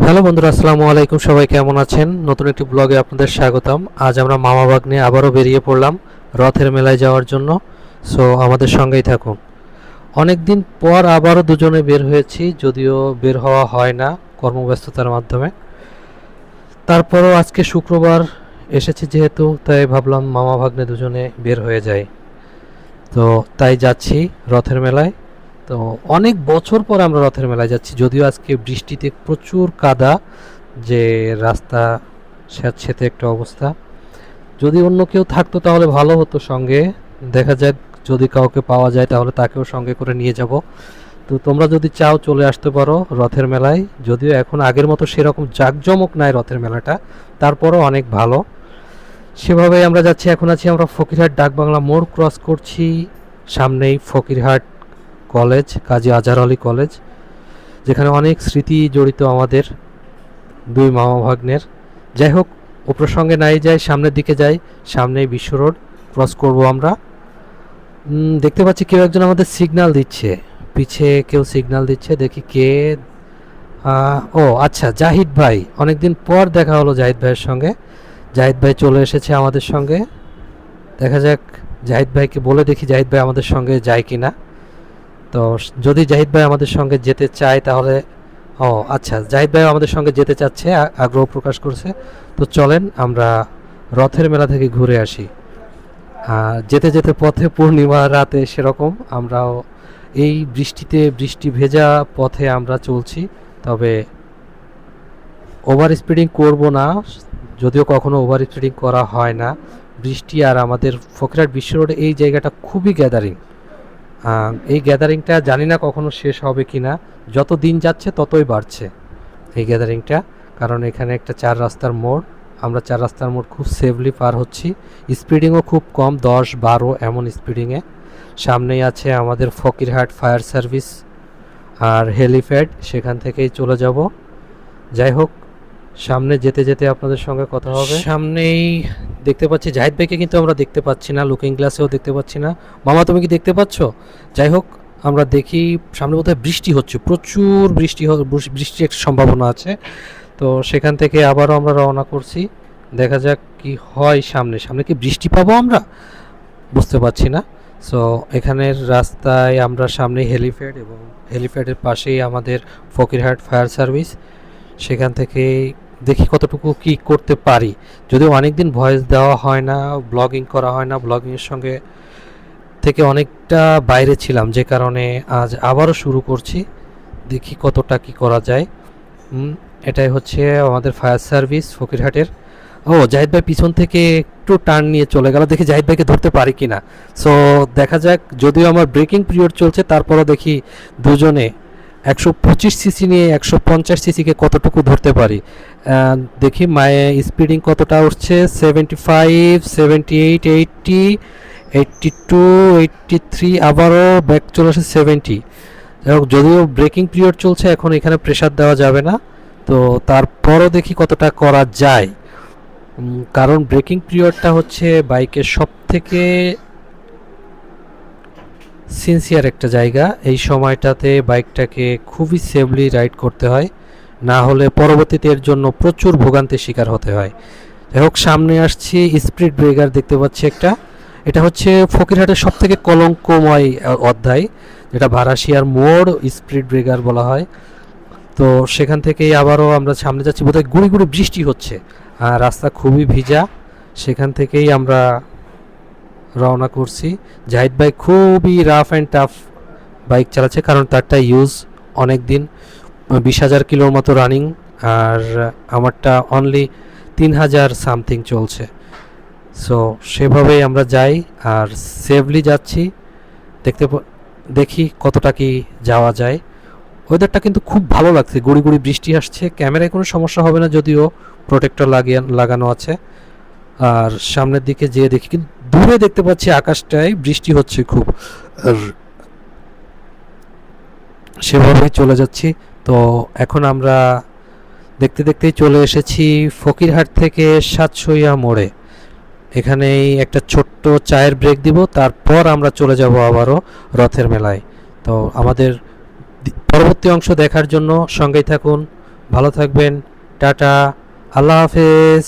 Hello বন্ধুরা, আসসালামু আলাইকুম। সবাই কেমন আছেন? নতুন একটি ব্লগে আপনাদের স্বাগতম। আজ আমরা মামাবাগ নিয়ে আবারও বেরিয়ে পড়লাম রথের মেলায় যাওয়ার জন্য। সো আমাদের সঙ্গেই থাকুন। অনেক দিন পর আবারও দুজনে বের হয়েছি, যদিও বের হওয়া হয় না কর্মব্যস্ততার মাধ্যমে। তারপরও আজকে শুক্রবার এসেছি যেহেতু, তাই ভাবলাম মামা ভাগ্নে দুজনে বের হয়ে যায় তো, তাই যাচ্ছি রথের মেলায়। তো অনেক বছর পর আমরা রথের মেলায় যাচ্ছি, যদিও আজকে বৃষ্টিতে প্রচুর কাদা, যে রাস্তা স্যাঁতস্যাঁতে একটা অবস্থা। যদি অন্য কেউ থাকতো তাহলে ভালো হতো সঙ্গে। দেখা যাক যদি কাউকে পাওয়া যায় তাহলে তাকেও সঙ্গে করে নিয়ে যাব। তো তোমরা যদি চাও চলে আসতে পারো রথের মেলায়। যদিও এখন আগের মতো সেরকম জাঁকজমক নাই রথের মেলাটা, তারপরও অনেক ভালো। সেভাবে আমরা যাচ্ছি। এখন আছি আমরা ফকিরহাট ডাকবাংলা মোড়, ক্রস করছি। সামনেই ফকিরহাট কলেজ, কাজী আজহার আলী কলেজ, যেখানে অনেক স্মৃতি জড়িত আমাদের দুই মামা ভাগ্নের যাই হোক, ও প্রসঙ্গে নাই যাই, সামনের দিকে যাই, সামনেই বিশ্ব রোড, ক্রস করব আমরা। দেখতে পাচ্ছি কেউ একজন আমাদের সিগনাল দিচ্ছে। পিছে কেউ সিগনাল দিচ্ছে, দেখি কে। ও আচ্ছা জাহিদ ভাই। অনেকদিন পর দেখা হলো জাহিদ ভাইয়ের সঙ্গে। জাহিদ ভাই চলে এসেছে আমাদের সঙ্গে। দেখা যাক, জাহিদ ভাইকে বলে দেখি জাহিদ ভাই আমাদের সঙ্গে যায় কি না তো যদি জাহিদ ভাই আমাদের সঙ্গে যেতে চায় তাহলে, ও আচ্ছা জাহিদ ভাই আমাদের সঙ্গে যেতে চাচ্ছে আগ্রহ প্রকাশ করছে। তো চলেন, আমরা রথের মেলা থেকে ঘুরে আসি। আর যেতে যেতে পথে পূর্ণিমা রাতে সেরকম, আমরাও এই বৃষ্টিতে বৃষ্টি ভেজা পথে আমরা চলছি। তবে ওভার স্পিডিং করব না, যদিও কখনো ওভার স্পিডিং করা হয় না। বৃষ্টি আর আমাদের ফকিরহাট বিশ্ব রোডে এই জায়গাটা খুবই গ্যাদারিং এই গ্যাদারিংটা জানি না কখনো শেষ হবে কি না যত দিন যাচ্ছে, ততই বাড়ছে এই গ্যাদারিংটা। কারণ এখানে একটা চার রাস্তার মোড়। আমরা চার রাস্তার মোড় খুব সেফলি পার হচ্ছি। স্পিডিংও খুব কম, দশ, বারো এমন স্পিডিংয়ে সামনেই আছে আমাদের ফকিরহাট ফায়ার সার্ভিস আর হেলিপ্যাড সেখান থেকেই চলে যাব। যাই হোক, সামনে যেতে যেতে আপনাদের সঙ্গে কথা হবে। সামনেই দেখতে পাচ্ছি, জাহিদ ভাইকে কিন্তু আমরা দেখতে পাচ্ছি না লুকিং গ্লাসেও দেখতে পাচ্ছি না। মামা, তুমি কি দেখতে পাচ্ছ? যাই হোক, আমরা দেখি, সামনে বোধহয় বৃষ্টি হচ্ছে, প্রচুর বৃষ্টি বৃষ্টির একটা সম্ভাবনা আছে। তো সেখান থেকে আবারও আমরা রওনা করছি। দেখা যাক কি হয় সামনে। সামনে কি বৃষ্টি পাবো আমরা? বুঝতে পারছি না। সো এখানের রাস্তায় আমরা সামনে হেলিপ্যাড এবং হেলিপ্যাডের পাশেই আমাদের ফকিরহাট ফায়ার সার্ভিস। সেখান থেকে দেখি কতটুকু কি করতে পারি। যদিও অনেক দিন ভয়েস দেওয়া হয় না ব্লগিং করা হয় না ব্লগিংয়ের সঙ্গে থেকে অনেকটা বাইরে ছিলাম, যে কারণে আজ আবারও শুরু করছি। দেখি কতটা কি করা যায়। এটাই হচ্ছে আমাদের ফায়ার সার্ভিস ফকিরহাটের। ও, জাহিদ ভাই পিছন থেকে একটু টার্ন নিয়ে চলে গেল। দেখি জাহিদ ভাইকে ধরতে পারি কিনা। সো দেখা যাক, যদিও আমার ব্রেকিং পিরিয়ড চলছে, তারপরও দেখি দুজনে একশো পঁচিশ সিসি নিয়ে একশো পঞ্চাশ সিসিকে কতটুকু ধরতে পারি। দেখি মায়ে স্পিডিং কতটা উঠছে? Seventy five seventy eight eighty eighty two eighty three আবারও ব্যাক চলে আসে সেভেন্টি যদিও ব্রেকিং পিরিয়ড চলছে, এখন এখানে প্রেশার দেওয়া যাবে না। তো তারপরও দেখি কতটা করা যায়। কারণ ব্রেকিং পিরিয়ডটা হচ্ছে বাইকের সব থেকে সিনসিয়ার একটা জায়গা। এই সময়টাতে বাইকটাকে খুবই সেফলি রাইড করতে হয়। না হলে পরবর্তীতে এর জন্য প্রচুর ভোগান্তির শিকার হতে হয়। যাই হোক, সামনে আসছি স্পিড ব্রেকার দেখতে পাচ্ছি একটা। এটা হচ্ছে ফকিরহাটের সব থেকে কলঙ্কময় অধ্যায়, যেটা ভাড়াশিয়ার মোড় স্পিড ব্রেকার বলা হয়। তো সেখান থেকেই আবারও আমরা সামনে যাচ্ছি। বোধহয় গুড়ি গুড়ি বৃষ্টি হচ্ছে, আর রাস্তা খুবই ভিজা। সেখান থেকেই আমরা রওনা করছি। জাহিদ ভাই খুবই রাফ অ্যান্ড টাফ বাইক চালাচ্ছে, কারণ তারটা ইউজ অনেক দিন বিশ হাজার কিলোর মতো রানিং আর আমারটা অনলি তিন হাজার সামথিং চলছে। সো সেভাবেই আমরা যাই, আর সেফলি যাচ্ছি। দেখতে দেখি কতটা কি যাওয়া যায়। ওয়েদারটা কিন্তু খুব ভালো লাগছে, গুড়ি গুড়ি বৃষ্টি আসছে। ক্যামেরায় কোনো সমস্যা হবে না, যদিও প্রোটেক্টর লাগিয়ে, লাগানো আছে। আর সামনের দিকে যেয়ে দেখি, কিন্তু দূরে দেখতে পাচ্ছি আকাশটায় বৃষ্টি হচ্ছে খুব। আর সেভাবেই চলে যাচ্ছি। তো এখন আমরা দেখতে দেখতেই চলে এসেছি ফকিরহাট থেকে সাতসইয়া মোড়ে। এখানেই একটা ছোট্ট চায়ের ব্রেক দিব, তারপর আমরা চলে যাব আবারও রথের মেলায়। তো আমাদের পরবর্তী অংশ দেখার জন্য সঙ্গেই থাকুন, ভালো থাকবেন, টাটা, আল্লাহ হাফেজ।